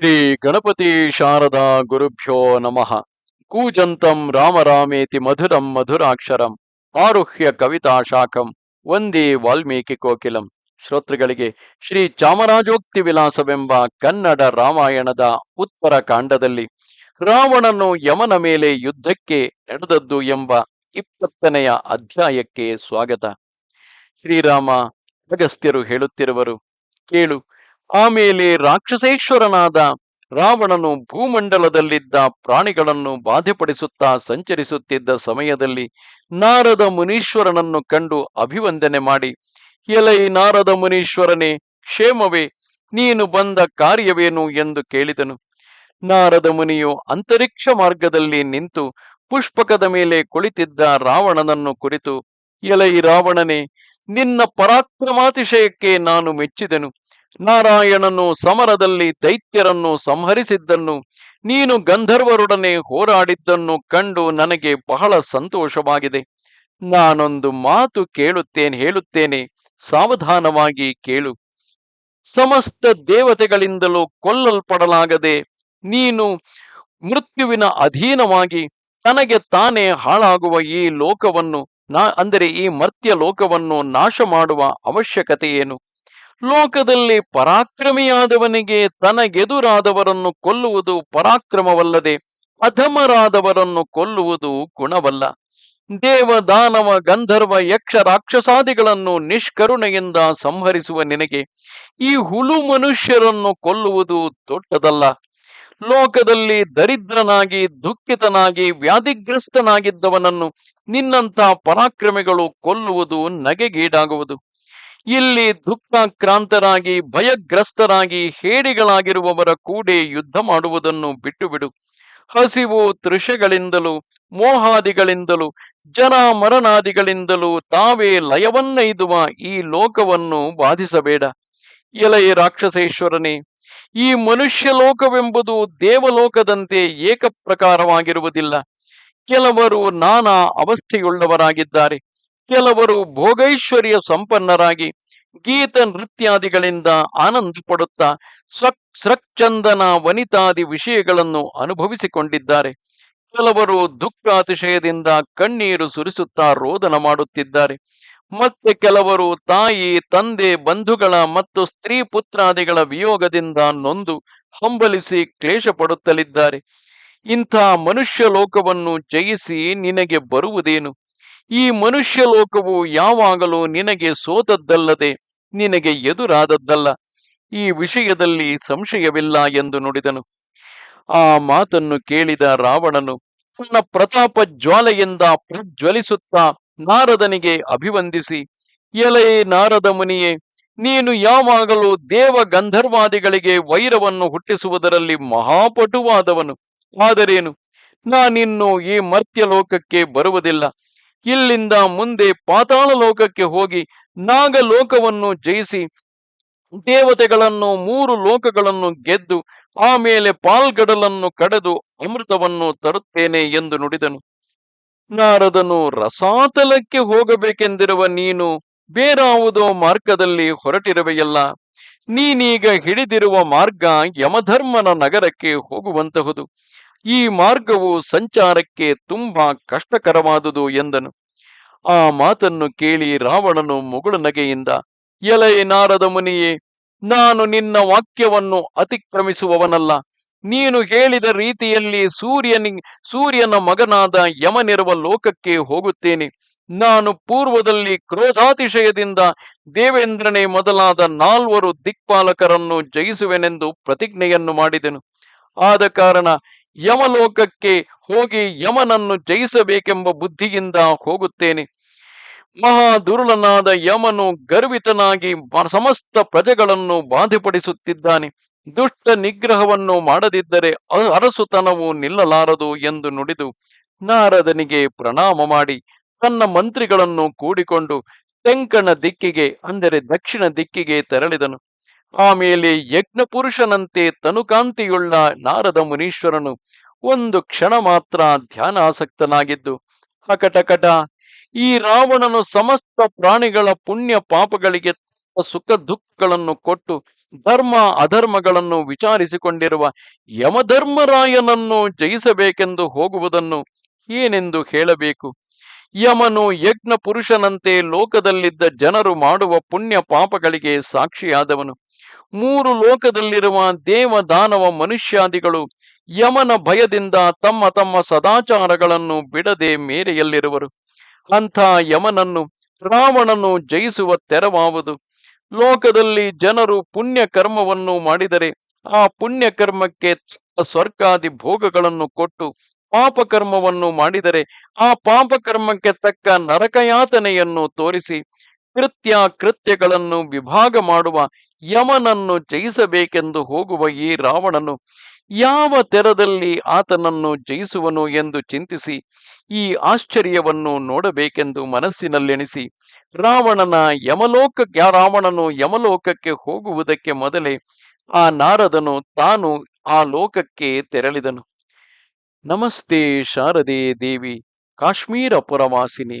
ಶ್ರೀ ಗಣಪತಿ ಶಾರದಾ ಗುರುಭ್ಯೋ ನಮಃ. ಕೂಜಂತಂ ರಾಮರಾಮೇತಿ ಮಧುರಂ ಮಧುರಾಕ್ಷರಂ. ಆರುಹ್ಯ ಕವಿತಾ ಶಾಖಂ. ವಂದೇ ವಾಲ್ಮೀಕಿ ಕೋಕಿಲಂ. ಶ್ರೋತೃಗಳಿಗೆ ಶ್ರೀ ಚಾಮರಾಜೋಕ್ತಿ ವಿಲಾಸವೆಂಬ ಕನ್ನಡ ರಾಮಾಯಣದ ಉತ್ತರ ಕಾಂಡದಲ್ಲಿ ರಾವಣನು ಯಮನ ಮೇಲೆ ಯುದ್ಧಕ್ಕೆ ನಡೆದದ್ದು ಎಂಬ ಇಪ್ಪತ್ತನೆಯ ಅಧ್ಯಾಯಕ್ಕೆ ಸ್ವಾಗತ. ಶ್ರೀರಾಮ, ಅಗಸ್ತ್ಯರು ಹೇಳುತ್ತಿರುವರು, ಕೇಳು. ಆಮೇಲೆ ರಾಕ್ಷಸೇಶ್ವರನಾದ ರಾವಣನು ಭೂಮಂಡಲದಲ್ಲಿದ್ದ ಪ್ರಾಣಿಗಳನ್ನು ಬಾಧೆಪಡಿಸುತ್ತಾ ಸಂಚರಿಸುತ್ತಿದ್ದ ಸಮಯದಲ್ಲಿ ನಾರದ ಮುನೀಶ್ವರನನ್ನು ಕಂಡು ಅಭಿವಂದನೆ ಮಾಡಿ, ಎಲೈ ನಾರದ ಮುನೀಶ್ವರನೇ, ಕ್ಷೇಮವೇ, ನೀನು ಬಂದ ಕಾರ್ಯವೇನು? ಎಂದು ಕೇಳಿದನು. ನಾರದ ಮುನಿಯು ಅಂತರಿಕ್ಷ ಮಾರ್ಗದಲ್ಲಿ ನಿಂತು ಪುಷ್ಪಕದ ಮೇಲೆ ಕುಳಿತಿದ್ದ ರಾವಣನನ್ನು ಕುರಿತು, ಎಲೈ ರಾವಣನೇ, ನಿನ್ನ ಪರಾಕ್ರಮಾತಿಶಯಕ್ಕೆ ನಾನು ಮೆಚ್ಚಿದೆನು. ನಾರಾಯಣನು ಸಮರದಲ್ಲಿ ದೈತ್ಯರನ್ನು ಸಂಹರಿಸಿದ್ದನ್ನು, ನೀನು ಗಂಧರ್ವರೊಡನೆ ಹೋರಾಡಿದ್ದನ್ನು ಕಂಡು ನನಗೆ ಬಹಳ ಸಂತೋಷವಾಗಿದೆ. ನಾನೊಂದು ಮಾತು ಕೇಳುತ್ತೇನೆ, ಹೇಳುತ್ತೇನೆ, ಸಾವಧಾನವಾಗಿ ಕೇಳು. ಸಮಸ್ತ ದೇವತೆಗಳಿಂದಲೂ ಕೊಲ್ಲಲ್ಪಡಲಾಗದೆ ನೀನು ಮೃತ್ಯುವಿನ ಅಧೀನವಾಗಿ ತನಗೆ ತಾನೇ ಹಾಳಾಗುವ ಈ ಲೋಕವನ್ನು ನಾ, ಅಂದರೆ ಈ ಮರ್ತ್ಯ ಲೋಕವನ್ನು ನಾಶ ಮಾಡುವ ಅವಶ್ಯಕತೆ ಏನು ಲೋಕದಲ್ಲಿ ಪರಾಕ್ರಮಿಯಾದವನಿಗೆ ತನಗೆದುರಾದವರನ್ನು ಕೊಲ್ಲುವುದು ಪರಾಕ್ರಮವಲ್ಲದೆ ಅಧಮರಾದವರನ್ನು ಕೊಲ್ಲುವುದು ಗುಣವಲ್ಲ. ದೇವ ದಾನವ ಗಂಧರ್ವ ಯಕ್ಷ ರಾಕ್ಷಸಾದಿಗಳನ್ನು ನಿಷ್ಕರುಣೆಯಿಂದ ಸಂಹರಿಸುವ ನಿನಗೆ ಈ ಹುಲು ಮನುಷ್ಯರನ್ನು ಕೊಲ್ಲುವುದು ದೊಡ್ಡದಲ್ಲ. ಲೋಕದಲ್ಲಿ ದರಿದ್ರನಾಗಿ, ದುಃಖಿತನಾಗಿ, ವ್ಯಾಧಿಗ್ರಸ್ತನಾಗಿದ್ದವನನ್ನು ನಿನ್ನಂಥ ಪರಾಕ್ರಮಿಗಳು ಕೊಲ್ಲುವುದು ನಗೆಗೀಡಾಗುವುದು. ಇಲ್ಲಿ ದುಃಖಾಕ್ರಾಂತರಾಗಿ, ಭಯಗ್ರಸ್ತರಾಗಿ, ಹೇಡಿಗಳಾಗಿರುವವರ ಕೂಡೆ ಯುದ್ಧ ಮಾಡುವುದನ್ನು ಬಿಟ್ಟುಬಿಡು. ಹಸಿವು ತೃಷೆಗಳಿಂದಲೂ, ಮೋಹಾದಿಗಳಿಂದಲೂ ಜನ ಮರಣಾದಿಗಳಿಂದಲೂ ತಾವೇ ಲಯವನ್ನೈದುವ ಈ ಲೋಕವನ್ನು ಬಾಧಿಸಬೇಡ ಎಲೆಯ ರಾಕ್ಷಸೇಶ್ವರನೇ, ಈ ಮನುಷ್ಯ ಲೋಕವೆಂಬುದು ದೇವಲೋಕದಂತೆ ಏಕಪ್ರಕಾರವಾಗಿರುವುದಿಲ್ಲ. ಕೆಲವರು ನಾನಾ ಅವಸ್ಥೆಯುಳ್ಳವರಾಗಿದ್ದಾರೆ. ಕೆಲವರು ಭೋಗೈಶ್ವರ್ಯ ಸಂಪನ್ನರಾಗಿ ಗೀತ ನೃತ್ಯಾದಿಗಳಿಂದ ಆನಂದ ಪಡುತ್ತಾ ಸೃಕ್ಚಂದನ ವನಿತಾದಿ ವಿಷಯಗಳನ್ನು ಅನುಭವಿಸಿಕೊಂಡಿದ್ದಾರೆ. ಕೆಲವರು ದುಃಖಾತಿಶಯದಿಂದ ಕಣ್ಣೀರು ಸುರಿಸುತ್ತಾ ರೋದನ ಮಾಡುತ್ತಿದ್ದಾರೆ. ಮತ್ತೆ ಕೆಲವರು ತಾಯಿ, ತಂದೆ, ಬಂಧುಗಳ ಮತ್ತು ಸ್ತ್ರೀ ಪುತ್ರಾದಿಗಳ ವಿಯೋಗದಿಂದ ನೊಂದು ಹಂಬಲಿಸಿ ಕ್ಲೇಶ ಪಡುತ್ತಲಿದ್ದಾರೆ. ಇಂಥ ಮನುಷ್ಯ ಲೋಕವನ್ನು ಜಯಿಸಿ ನಿನಗೆ ಬರುವುದೇನು? ಈ ಮನುಷ್ಯ ಲೋಕವು ಯಾವಾಗಲೂ ನಿನಗೆ ಸೋತದ್ದಲ್ಲದೆ ನಿನಗೆ ಎದುರಾದದ್ದಲ್ಲ. ಈ ವಿಷಯದಲ್ಲಿ ಸಂಶಯವಿಲ್ಲ ಎಂದು ನುಡಿದನು. ಆ ಮಾತನ್ನು ಕೇಳಿದ ರಾವಣನು ತನ್ನ ಪ್ರತಾಪ ಜ್ವಾಲೆಯಿಂದ ಪ್ರಜ್ವಲಿಸುತ್ತಾ ನಾರದನಿಗೆ ಅಭಿವಂದಿಸಿ, ಎಲೈ ನಾರದ ಮುನಿಯೇ, ನೀನು ಯಾವಾಗಲೂ ದೇವ ಗಂಧರ್ವಾದಿಗಳಿಗೆ ವೈರವನ್ನು ಹುಟ್ಟಿಸುವುದರಲ್ಲಿ ಮಹಾಪಟುವಾದವನು. ಆದರೇನು, ನಾನಿನ್ನು ಈ ಮರ್ತ್ಯ ಲೋಕಕ್ಕೆ ಬರುವುದಿಲ್ಲ. ಇಲ್ಲಿಂದ ಮುಂದೆ ಪಾತಾಳ ಲೋಕಕ್ಕೆ ಹೋಗಿ ನಾಗಲೋಕವನ್ನು ಜಯಿಸಿ ದೇವತೆಗಳನ್ನು ಮೂರು ಲೋಕಗಳನ್ನು ಗೆದ್ದು ಆಮೇಲೆ ಪಾಲ್ಗಡಲನ್ನು ಕಡೆದು ಅಮೃತವನ್ನು ತರುತ್ತೇನೆ ಎಂದು ನುಡಿದನು. ನಾರದನು, ರಸಾತಲಕ್ಕೆ ಹೋಗಬೇಕೆಂದಿರುವ ನೀನು ಬೇರಾವುದೋ ಮಾರ್ಗದಲ್ಲಿ ಹೊರಟಿರುವೆಯಲ್ಲ. ನೀನೀಗ ಹಿಡಿದಿರುವ ಮಾರ್ಗ ಯಮಧರ್ಮನ ನಗರಕ್ಕೆ ಹೋಗುವಂತಹುದು. ಈ ಮಾರ್ಗವು ಸಂಚಾರಕ್ಕೆ ತುಂಬಾ ಕಷ್ಟಕರವಾದುದು ಎಂದನು. ಆ ಮಾತನ್ನು ಕೇಳಿ ರಾವಣನು ಮುಗುಳು ನಗೆಯಿಂದ, ಎಲೈ ನಾರದ ಮುನಿಯೇ, ನಾನು ನಿನ್ನ ವಾಕ್ಯವನ್ನು ಅತಿಕ್ರಮಿಸುವವನಲ್ಲ. ನೀನು ಹೇಳಿದ ರೀತಿಯಲ್ಲಿ ಸೂರ್ಯನಿ, ಸೂರ್ಯನ ಮಗನಾದ ಯಮನಿರುವ ಲೋಕಕ್ಕೆ ಹೋಗುತ್ತೇನೆ. ನಾನು ಪೂರ್ವದಲ್ಲಿ ಕ್ರೋಧಾತಿಶಯದಿಂದ ದೇವೇಂದ್ರನೇ ಮೊದಲಾದ ನಾಲ್ವರು ದಿಕ್ಪಾಲಕರನ್ನು ಜಯಿಸುವೆನೆಂದು ಪ್ರತಿಜ್ಞೆಯನ್ನು ಮಾಡಿದೆನು. ಆದ ಕಾರಣ ಯಮಲೋಕಕ್ಕೆ ಹೋಗಿ ಯಮನನ್ನು ಜಯಿಸಬೇಕೆಂಬ ಬುದ್ಧಿಯಿಂದ ಹೋಗುತ್ತೇನೆ. ಮಹಾ ದುರುಳನಾದ ಯಮನು ಗರ್ವಿತನಾಗಿ ಸಮಸ್ತ ಪ್ರಜೆಗಳನ್ನು ಬಾಧೆಪಡಿಸುತ್ತಿದ್ದಾನೆ. ದುಷ್ಟ ನಿಗ್ರಹವನ್ನು ಮಾಡದಿದ್ದರೆ ಅರಸುತನವು ನಿಲ್ಲಲಾರದು ಎಂದು ನುಡಿದು ನಾರದನಿಗೆ ಪ್ರಣಾಮ ಮಾಡಿ ತನ್ನ ಮಂತ್ರಿಗಳನ್ನು ಕೂಡಿಕೊಂಡು ತೆಂಕಣ ದಿಕ್ಕಿಗೆ, ಅಂದರೆ ದಕ್ಷಿಣ ದಿಕ್ಕಿಗೆ ತೆರಳಿದನು. ಆಮೇಲೆ ಯಜ್ಞ ಪುರುಷನಂತೆ ತನುಕಾಂತಿಯುಳ್ಳ ನಾರದ ಮುನೀಶ್ವರನು ಒಂದು ಕ್ಷಣ ಮಾತ್ರ ಧ್ಯಾನಾಸಕ್ತನಾಗಿದ್ದು ಹಕಟಕಟ ಈ ರಾವಣನು ಸಮಸ್ತ ಪ್ರಾಣಿಗಳ ಪುಣ್ಯ ಪಾಪಗಳಿಗೆ ಸುಖ ದುಃಖಗಳನ್ನು ಕೊಟ್ಟು ಧರ್ಮ ಅಧರ್ಮಗಳನ್ನು ವಿಚಾರಿಸಿಕೊಂಡಿರುವ ಯಮಧರ್ಮರಾಯನನ್ನು ಜಯಿಸಬೇಕೆಂದು ಹೋಗುವುದನ್ನು ಏನೆಂದು ಹೇಳಬೇಕು? ಯಮನು ಯಜ್ಞ ಪುರುಷನಂತೆ ಲೋಕದಲ್ಲಿದ್ದ ಜನರು ಮಾಡುವ ಪುಣ್ಯ ಪಾಪಗಳಿಗೆ ಸಾಕ್ಷಿಯಾದವನು. ಮೂರು ಲೋಕದಲ್ಲಿರುವ ದೇವ ದಾನವ ಮನುಷ್ಯಾದಿಗಳು ಯಮನ ಭಯದಿಂದ ತಮ್ಮ ತಮ್ಮ ಸದಾಚಾರಗಳನ್ನು ಬಿಡದೆ ಮೇರೆಯಲ್ಲಿರುವರು. ಅಂಥ ಯಮನನ್ನು ರಾವಣನು ಜಯಿಸುವ ತೆರವಾವುದು. ಲೋಕದಲ್ಲಿ ಜನರು ಪುಣ್ಯ ಕರ್ಮವನ್ನು ಮಾಡಿದರೆ ಆ ಪುಣ್ಯ ಕರ್ಮಕ್ಕೆ ಸ್ವರ್ಗಾದಿ ಭೋಗಗಳನ್ನು ಕೊಟ್ಟು ಪಾಪ ಕರ್ಮವನ್ನು ಮಾಡಿದರೆ ಆ ಪಾಪ ಕರ್ಮಕ್ಕೆ ತಕ್ಕ ನರಕಯಾತನೆಯನ್ನು ತೋರಿಸಿ ಕೃತ್ಯ ಕೃತ್ಯಗಳನ್ನು ವಿಭಾಗ ಮಾಡುವ ಯಮನನ್ನು ಜಯಿಸಬೇಕೆಂದು ಹೋಗುವ ಈ ರಾವಣನು ಯಾವ ತೆರದಲ್ಲಿ ಆತನನ್ನು ಜಯಿಸುವನು ಎಂದು ಚಿಂತಿಸಿ ಈ ಆಶ್ಚರ್ಯವನ್ನು ನೋಡಬೇಕೆಂದು ಮನಸ್ಸಿನಲ್ಲೆಣಿಸಿ, ರಾವಣನ ಯಮಲೋಕ ರಾವಣನು ಯಮಲೋಕಕ್ಕೆ ಹೋಗುವುದಕ್ಕೆ ಮೊದಲೇ ಆ ನಾರದನು ತಾನು ಆ ಲೋಕಕ್ಕೆ ತೆರಳಿದನು. ನಮಸ್ತೆ ಶಾರದೆ ದೇವಿ, ಕಾಶ್ಮೀರ ಪುರವಾಸಿನಿ